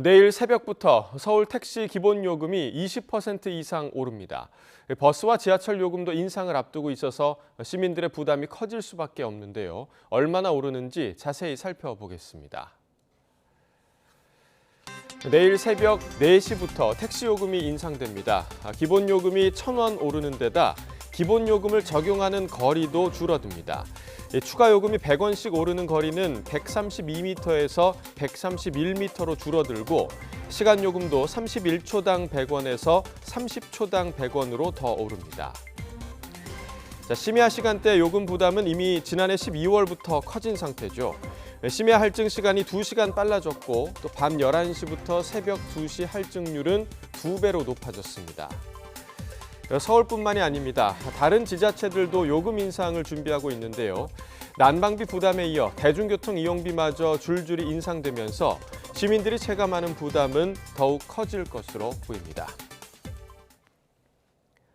내일 새벽부터 서울 택시 기본 요금이 20% 이상 오릅니다. 버스와 지하철 요금도 인상을 앞두고 있어서 시민들의 부담이 커질 수밖에 없는데요. 얼마나 오르는지 자세히 살펴보겠습니다. 내일 새벽 4시부터 택시 요금이 인상됩니다. 아, 기본 요금이 1,000원 오르는 데다 기본 요금을 적용하는 거리도 줄어듭니다. 이 추가 요금이 100원씩 오르는 거리는 132m에서 131m로 줄어들고 시간 요금도 31초당 100원에서 30초당 100원으로 더 오릅니다. 자, 심야 시간대 요금 부담은 이미 지난해 12월부터 커진 상태죠. 심야 할증 시간이 2시간 빨라졌고 또 밤 11시부터 새벽 2시 할증률은 2배로 높아졌습니다. 서울뿐만이 아닙니다. 다른 지자체들도 요금 인상을 준비하고 있는데요. 난방비 부담에 이어 대중교통 이용비마저 줄줄이 인상되면서 시민들이 체감하는 부담은 더욱 커질 것으로 보입니다.